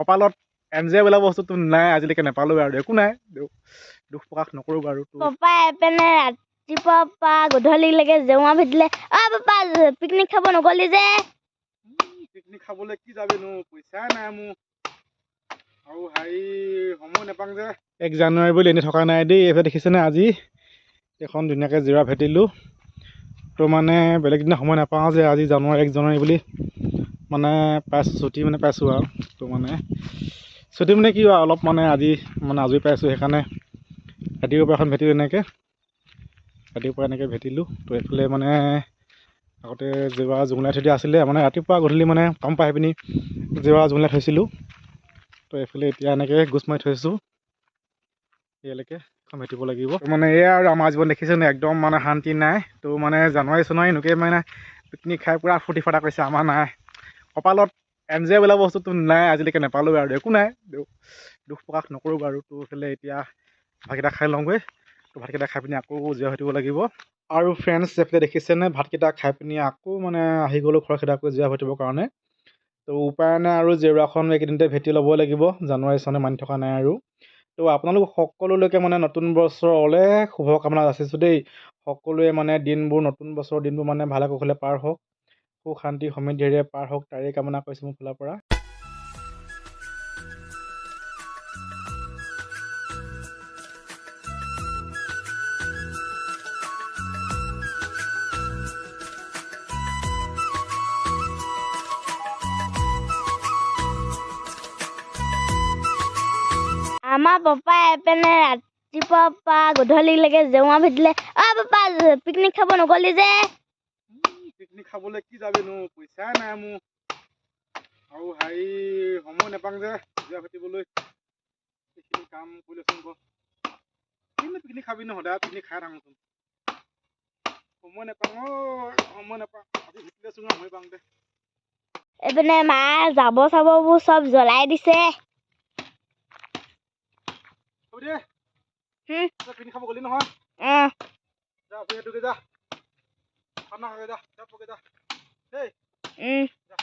কপালত এনজয় বোলা বস্তুটো নাই আজিলৈকে নাপালোঁ আৰু একো নাই। দুখ প্ৰকাশ নকৰোঁ বাৰু তো পাপাই এপিনে ৰাতিপুৱাৰ পৰা গধূলিলৈকে জেওৰা ভেটিলে অ পাপা পিকনিক খাব নগলি যে। পিকনিক খাবলৈ কি যাবিনো পইচাই নাই মোৰ। আৰু হেৰি সময় নাপাওঁ যে। এক জানুৱাৰী বুলি এনেই থকা নাই দেই এইফালে দেখিছেনে আজি? এখন ধুনীয়াকৈ জিৰা ভেটিলোঁ। তো মানে বেলেগ দিনা সময় নাপাওঁ যে আজি জানুৱাৰী এক জানুৱাৰী বুলি। মানে পাইছোঁ ছুটি মানে পাইছোঁ আৰু তো মানে ছুটি মানে কি আৰু অলপ মানে আজি মানে আজৰি পাইছোঁ সেইকাৰণে ৰাতিপুৱাৰ পৰা এখন ভেটিলোঁ এনেকৈ ৰাতিপুৱাৰ পৰা এনেকৈ ভেটিলোঁ তো এইফালে মানে আগতে জেওৰা জুঙলাই থৈ দিয়া আছিলে মানে ৰাতিপুৱা গধূলি মানে কাম পাই পিনি জেওৰা জুঙলাই থৈছিলোঁ তো এইফালে এতিয়া এনেকৈ গোচ মাৰি থৈছোঁ ইয়ালৈকে এখন ভেটিব লাগিব। মানে এয়া আৰু আমাৰ জীৱন দেখিছে একদম মানে শান্তি নাই তো মানে জানুৱাৰী চানুৱাৰী এনেকৈ মানে পিকনিক খাই পূৰা ফূৰ্তি ফাৰ্তা কৰিছে আমাৰ নাই। কপালত এনজয় বোলা বস্তুটো নাই আজিলৈকে নাপালোঁ আৰু একো নাই। দুখ প্ৰকাশ নকৰোঁ বাৰু তো এইফালে এতিয়া ভাতকেইটা খাই লওঁগৈ। তো ভাতকেইটা খাই পিনি আকৌ জীয়া ভেটিব লাগিব। আৰু ফ্ৰেণ্ডছ এইফালে দেখিছেনে? ভাতকেইটা খাই পিনি আকৌ মানে আহি গ'লোঁ খৰ খেদা কৰি জীয়া ভেটিবৰ কাৰণে। তো উপায় নাই আৰু জেওৰাখন এইকেইদিনতে ভেটি ল'বই লাগিব জানুৱাৰী চনে মানি থকা নাই আৰু। তো আপোনালোক সকলোলৈকে মানে নতুন বছৰৰ অলেখ শুভকামনা যাচিছোঁ দেই। সকলোৱে মানে দিনবোৰ নতুন বছৰৰ দিনবোৰ মানে ভালে কুশলে পাৰ হওক। সুখ শান্তি সমৃদ্ধিৰে পাৰ হওক তাৰেই কামনা কৰিছোঁ মোৰ ফালৰ পৰা। আমাৰ পাপাই এপিনে ৰাতিপুৱাৰ পৰা গধূলিলৈকে জেওৰা ভেটিলে অ পাপা পিকনিক খাব নগলি যে। পিকনিক খাবলৈ কি যাবিনো? পইচাই নাই মোৰ। আৰু হেৰি সময় নাপাওঁ যে জীয়া ভেটিবলৈ এইখিনি কাম কৰি লৈচোন ক কিনো পিকনিক খাবি নো সদায় পিকনিক খাই থাকোঁচোন। সময় নাপাওঁ অ' সময় নাপাওঁ। আজি ভেটি লৈছোঁ ন সময় পাওঁ দে এইপিনে মায়ে জাবৰ চাবৰবোৰ চব জ্বলাই দিছে। পিকনিক খাব গ'লি নহয়। অঁ যা আপুনি এইটোকে যা। খানা খাগে যা যা পকে যা দেই উম যা